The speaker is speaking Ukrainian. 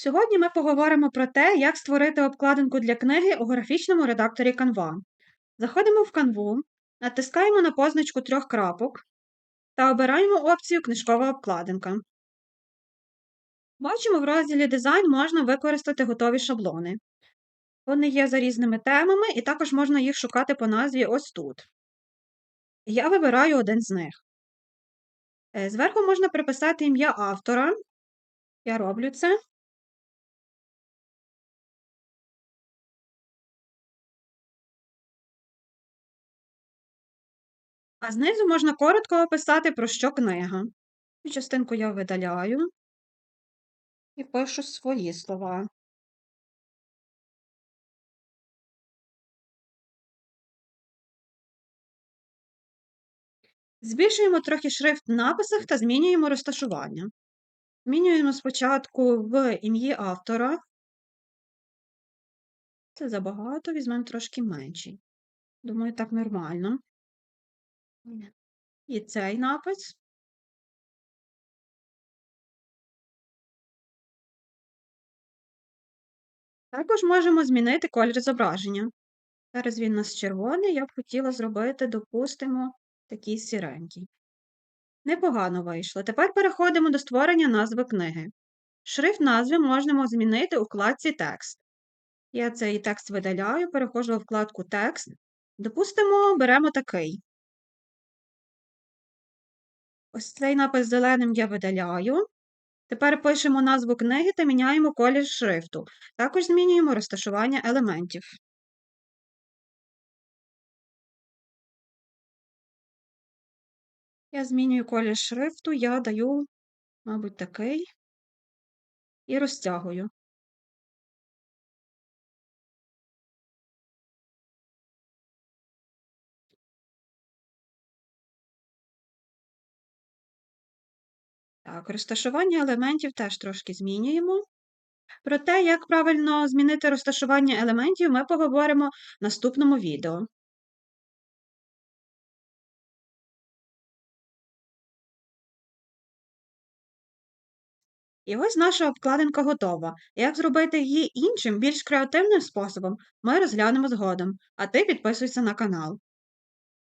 Сьогодні ми поговоримо про те, як створити обкладинку для книги у графічному редакторі Canva. Заходимо в Canva, натискаємо на позначку трьох крапок та обираємо опцію Книжкова обкладинка. Бачимо, в розділі Дизайн можна використати готові шаблони. Вони є за різними темами, і також можна їх шукати по назві ось тут. Я вибираю один з них. Е, зверху можна приписати ім'я автора. Я роблю це. А знизу можна коротко описати, про що книга. Цю частинку я видаляю і пишу свої слова. Збільшуємо трохи шрифт в написах та змінюємо розташування. Змінюємо спочатку в ім'ї автора. Це забагато, візьмемо трошки менший. Думаю, так нормально. І цей напис. Також можемо змінити колір зображення. Зараз він у нас червоний, я б хотіла зробити, допустимо, такий сіренький. Непогано вийшло. Тепер переходимо до створення назви книги. Шрифт назви можемо змінити у вкладці Текст. Я цей текст видаляю, переходжу у вкладку Текст. Допустимо, беремо такий. Ось цей напис зеленим я видаляю. Тепер пишемо назву книги та міняємо колір шрифту. Також змінюємо розташування елементів. Я змінюю колір шрифту, я даю, мабуть, такий і розтягую. Так, розташування елементів теж трошки змінюємо. Про те, як правильно змінити розташування елементів, ми поговоримо в наступному відео. І ось наша обкладинка готова. Як зробити її іншим, більш креативним способом, ми розглянемо згодом. А ти підписуйся на канал.